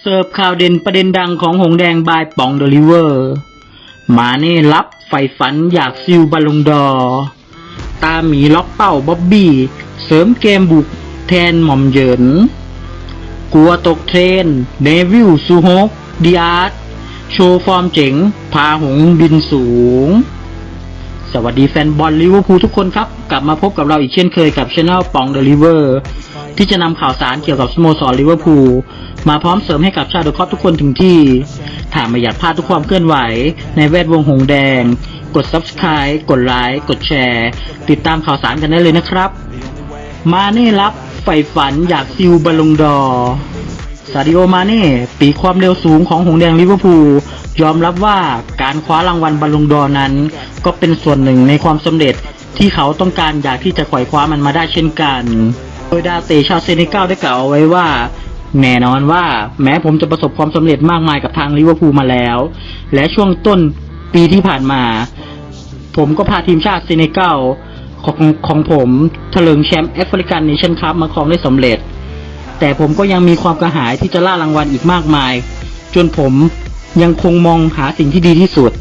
เสิร์ฟข่าวเด่นประเด็นดังของหงแดงบายปองเดลิเวอร์ มาเน่รับไฟฝันอยากซิลบอลงดอ ตาหมีล็อกเป้าบ๊อบบี้ เสริมเกมบุกแทนหม่อมเหยิน กลัวตกเทรน เนวิลซูฮกดีอาร์ตโชว์ฟอร์มเจ๋ง พาหงบินสูง สวัสดีแฟนบอลลิเวอร์พูลทุกคนครับ กลับมาพบกับเราอีกเช่นเคยกับช anel ปองเดลิเวอร์ ที่จะนำข่าวสารเกี่ยวกับสโมสรลิเวอร์พูลมาพร้อมเสริมให้กับชาวดอะคอปทุกคนถึงที่ถ้าไม่อยากพลาดทุกความเคลื่อนไหว ในแวดวงหงแดง กด Subscribe กดไลค์กดแชร์ ติดตามข่าวสารกันได้เลยนะครับ มาเน่รับใฝ่ฝันอยากซิลบอลลงดอร์ซาดิโอมาเน่ปีความเร็วสูงของหงแดงลิเวอร์พูลยอมรับว่าการคว้ารางวัลบอลลงดอร์นั้น ก็เป็นส่วนหนึ่งในความสำเร็จที่เขาต้องการอยากที่จะไขว่คว้ามันมาได้เช่นกัน ยดาเตะชาเซเนกัลได้กล่าวเอาไว้ว่า แน่นอนว่า แม้ผมจะประสบความสำเร็จมากมายกับทางลิเวอร์พูลมาแล้ว และช่วงต้นปีที่ผ่านมา ผมก็พาทีมชาติเซเนกัลของของผมถลิงแชมป์แอฟริกันเนชั่นคัพมาครองได้สำเร็จ แต่ผมก็ยังมีความกระหายที่จะล่ารางวัลอีกมากมาย จนผมยังคงมองหาสิ่งที่ดีที่สุด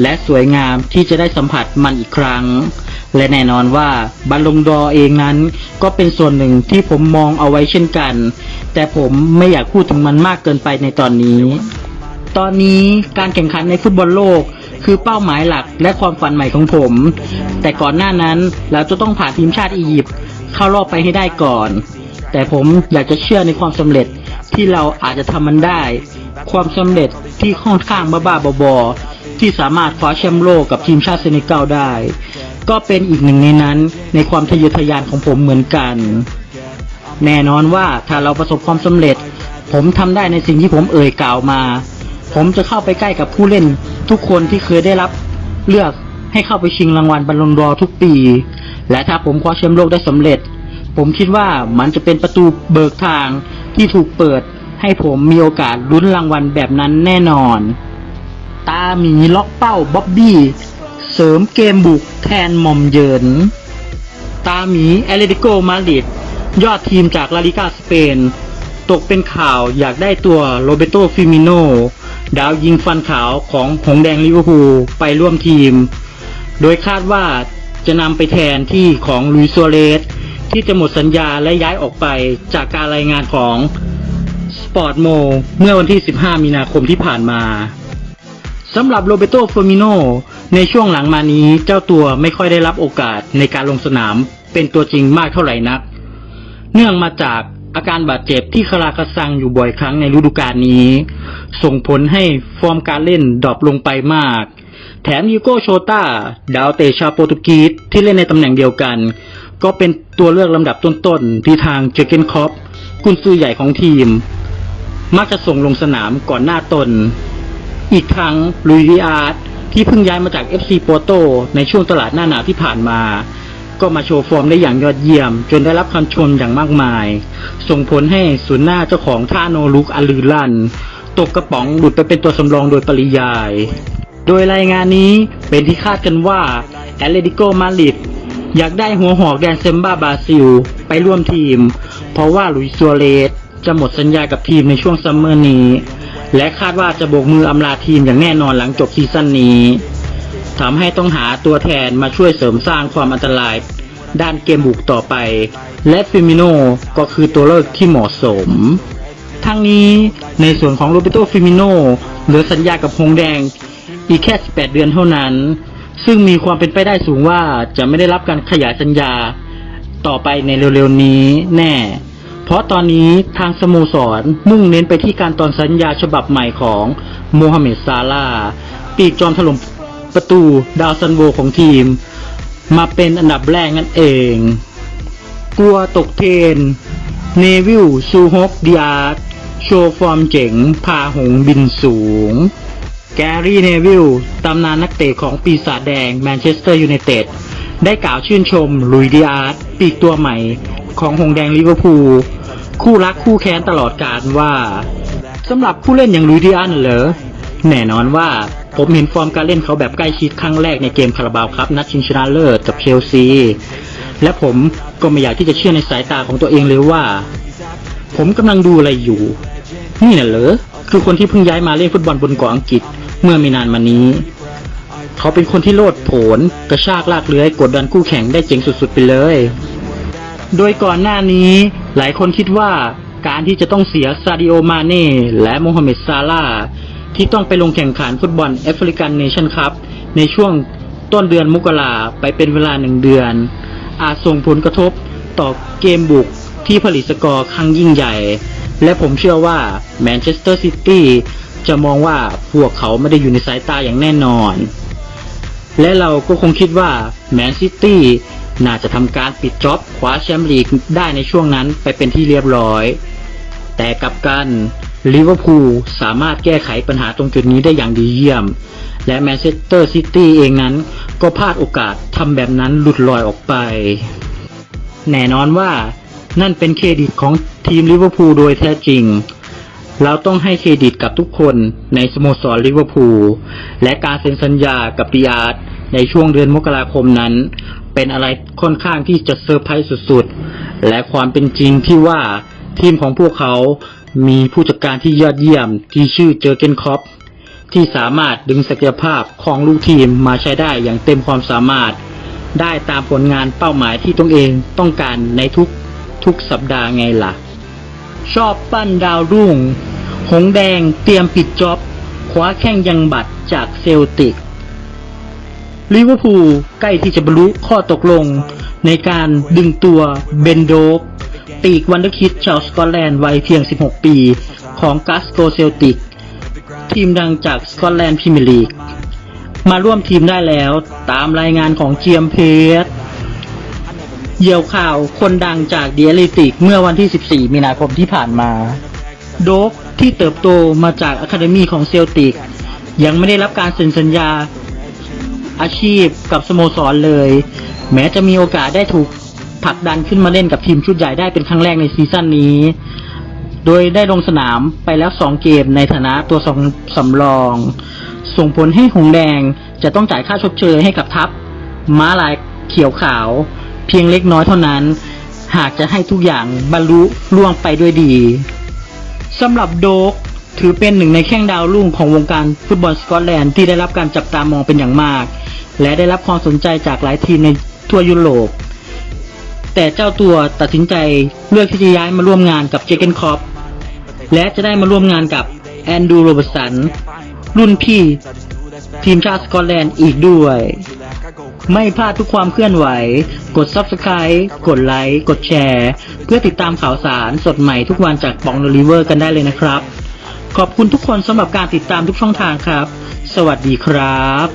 และสวยงามที่จะได้สัมผัสมันอีกครั้ง และแน่นอนว่าบัลลงดอเองนั้น ก็เป็นส่วนหนึ่งที่ผมมองเอาไว้เช่นกัน แต่ผมไม่อยากพูดถึงมันมากเกินไปในตอนนี้ ตอนนี้การแข่งขันในฟุตบอลโลก คือเป้าหมายหลักและความฝันใหม่ของผม แต่ก่อนหน้านั้นเราจะต้องผ่านทีมชาติอียิปต์เข้ารอบไปให้ได้ก่อน แต่ผมอยากจะเชื่อในความสำเร็จที่เราอาจจะทำมันได้ ความสำเร็จที่ค่อนข้างบ้าๆบอๆที่สามารถคว้าแชมป์โลกกับทีมชาติเซเนกัลได้ ก็เป็นอีกหนึ่งในนั้นในความทะเยอทะยานของผมเหมือนกัน แน่นอนว่าถ้าเราประสบความสำเร็จ ผมทำได้ในสิ่งที่ผมเอ่ยกล่าวมา ผมจะเข้าไปใกล้กับผู้เล่น ทุกคนที่เคยได้รับเลือกให้เข้าไปชิงรางวัลบอลลงดอร์ทุกปี และถ้าผมคว้าแชมป์โลกได้สำเร็จ ผมคิดว่ามันจะเป็นประตูเบิกทางที่ถูกเปิด ให้ผมมีโอกาสลุ้นรางวัลแบบนั้นแน่นอน ตาหมีล็อกเป้าบ๊อบบี้ เสริมเกมบุกแทนหม่อมเยิน ตาหมีแอเลติโกมาดริดยอดทีมจากลาลิกาสเปน ตกเป็นข่าวอยากได้ตัวโรเบโตฟิมิโนดาวยิงฟันขาวของหงแดงลิเวอร์พูลไปร่วมทีม โดยคาดว่าจะนำไปแทนที่ของลุยโซเรสที่จะหมดสัญญาและย้ายออกไปจากการรายงานของสปอร์ตโมเมื่อวันที่ 15 มีนาคมที่ผ่านมาสำหรับโรเบโตเฟอร์มิโน ในช่วงหลังมานี้เจ้าตัวไม่ค่อยได้รับโอกาสในการลงสนามเป็นตัวจริงมากเท่าไหร่นัก เนื่องมาจากอาการบาดเจ็บที่คลากระซังอยู่บ่อยครั้งในฤดูกาลนี้ ส่งผลให้ฟอร์มการเล่นดรอปลงไปมาก แถมยูโกโชตาดาวเตะชาโปรตุเกสที่เล่นในตำแหน่งเดียวกัน ก็เป็นตัวเลือกลำดับต้นๆที่ทางเจเกนคอปกุนซือใหญ่ของทีม มักจะส่งลงสนามก่อนหน้าตน อีกทั้งลุยดิอาร์ ที่เพิ่งย้ายมาจาก FC โปโตในช่วงตลาดหน้าหนาวที่ผ่านมา ก็มาโชว์ฟอร์มได้อย่างยอดเยี่ยม จนได้รับคำชมอย่างมากมาย ส่งผลให้ศูนย์หน้าเจ้าของท่าโนลุกอลือลัน ตกกระป๋องหลุดไปเป็นตัวสำรองโดยปริยาย โดยรายงานนี้เป็นที่คาดกันว่าแอตเลติโกมาดริดอยากได้หัวหอกแดนเซมบ้าบราซิล ไปร่วมทีม เพราะว่าลุยซัวเรสจะหมดสัญญากับทีมในช่วงซัมเมอร์นี้ และคาดว่าจะโบกมืออำลาทีมอย่างแน่นอนหลังจบซีซั่นนี้ทำให้ต้องหาตัวแทนมาช่วยเสริมสร้างความอันตราย ด้านเกมบุกต่อไป และฟิมิโนก็คือตัวเลือกที่เหมาะสม ทั้งนี้ในส่วนของโรเบโตฟิมิโนเหลือสัญญากับฮงแดงอีกแค่ 18 เดือนเท่านั้น ซึ่งมีความเป็นไปได้สูงว่าจะไม่ได้รับการขยายสัญญาต่อไปในเร็วๆนี้แน่ เพราะตอนนี้ทางสโมสรมุ่งเน้นไปที่การตอนสัญญาฉบับใหม่ของโมฮัมเหม็ดซาลาปีกจอมถล่มประตูดาวซันโวของทีม มาเป็นอันดับแรกนั่นเอง กลัวตกเทน เนวิลซูฮกดิอาร์โชว์ฟอร์มเจ๋ง พาหงบินสูง แกรี่เนวิลตำนานนักเตะของปีศาจแดงแมนเชสเตอร์ยูไนเต็ดได้กล่าวชื่นชมลุยดิอาร์ตปีกตัวใหม่ ของหงแดงลิเวอร์พูลคู่รักคู่แค้นตลอดกาลว่าสำหรับผู้เล่นอย่างลุยดิอาร์ตเหรอแน่นอนว่าผมเห็นฟอร์มการเล่นเขาแบบใกล้ชิดครั้งแรกในเกมคาราบาวครับ นัดชิงชนะเลิศกับเชลซี และผมก็ไม่อยากที่จะเชื่อในสายตาของตัวเองเลยว่า ผมกำลังดูอะไรอยู่ นี่น่ะเหรอคือคนที่เพิ่งย้ายมาเล่นฟุตบอลบนเกาะอังกฤษเมื่อไม่นานมานี้ เขาเป็นคนที่โลดโผนกระชากลากเลื้อยกดดันคู่แข่งได้เจ๋งสุดๆไปเลย โดยก่อนหน้านี้หลายคนคิดว่าการที่จะต้องเสียซาดิโอมาเน่และโมฮัมเหม็ดซาลาที่ต้องไปลงแข่งขันฟุตบอลแอฟริกันเนชั่นคัพในช่วงต้นเดือนมกราไปเป็นเวลาหนึ่งเดือน อาจส่งผลกระทบต่อเกมบุกที่ผลิตสกอร์ครั้งยิ่งใหญ่ และผมเชื่อว่าแมนเชสเตอร์ซิตี้จะมองว่าพวกเขาไม่ได้อยู่ในสายตาอย่างแน่นอน และเราก็คงคิดว่าแมนซิตี้ น่าจะทำการปิดจ็อบคว้าแชมป์ลีกได้ในช่วงนั้นไปเป็นที่เรียบร้อย แต่กับกันลิเวอร์พูลสามารถแก้ไขปัญหาตรงจุดนี้ได้อย่างดีเยี่ยม และแมนเชสเตอร์ซิตี้เองนั้นก็พลาดโอกาสทำแบบนั้นหลุดลอยออกไป แน่นอนว่านั่นเป็นเครดิตของทีมลิเวอร์พูลโดยแท้จริง เราต้องให้เครดิตกับทุกคนในสโมสรลิเวอร์พูลและการเซ็นสัญญากับดิอาร์ ในช่วงเดือนมกราคมนั้น เป็นอะไรค่อนข้างที่จะเซอร์ไพรส์สุดๆ และความเป็นจริงที่ว่าทีมของพวกเขามีผู้จัดการที่ยอดเยี่ยมที่ชื่อเจอเกนคอปที่สามารถดึงศักยภาพของลูกทีมมาใช้ได้อย่างเต็มความสามารถ ได้ตามผลงานเป้าหมายที่ตัวเองต้องการในทุกทุกสัปดาห์ไงล่ะ ชอบปั้นดาวรุ่ง หงแดงเตรียมปิดจ็อบคว้าแข้งยังบัตรจากเซลติก ลิเวอร์พูลใกล้ที่จะบรรลุข้อตกลง ในการดึงตัวเบนโดกปีกวันเดอร์คิดชาวสกอตแลนด์วัยเพียง 16 ปี ของกัสโกเซลติก ทีมดังจากสกอตแลนด์พรีเมียร์ลีก มาร่วมทีมได้แล้วตามรายงานของเจียมเพสเยี่ยวข่าวคนดังจากเดียลิติกเมื่อวันที่ 14 มีนาคมที่ผ่านมา โดกที่เติบโตมาจากอะคาเดมีของเซลติก ยังไม่ได้รับการเซ็นสัญญา อาชีพกับสโมสรเลย แม้จะมีโอกาสได้ถูกผลักดันขึ้นมาเล่นกับทีมชุดใหญ่ได้เป็นครั้งแรกในซีซั่นนี้ โดยได้ลงสนามไปแล้ว 2 เกมในฐานะตัวสองสำรอง ส่งผลให้หงแดงจะต้องจ่ายค่าชดเชยให้กับทัพ ม้าลายเขียวขาว เพียงเล็กน้อยเท่านั้น หากจะให้ทุกอย่างบรรลุล่วงไปด้วยดีสำหรับโดกถือเป็นหนึ่งในแข้งดาวรุ่งของวงการฟุตบอลสกอตแลนด์ที่ได้รับการจับตามองเป็นอย่างมาก และได้รับความสนใจจากหลายทีมในทั่วยุโรป แต่เจ้าตัวตัดสินใจเลือกที่จะย้ายมาร่วมงานกับเจเกนคอปและจะได้มาร่วมงานกับแอนดูโรเบสัน รุ่นพี่ ทีมชาติสกอตแลนด์อีกด้วย ไม่พลาดทุกความเคลื่อนไหว กด Subscribe กดไลค์ กดแชร์ เพื่อติดตามข่าวสารสดใหม่ทุกวันจากปองโดลิเวอร์กันได้เลยนะครับ ขอบคุณทุกคนสำหรับการติดตามทุกช่องทางครับ สวัสดีครับ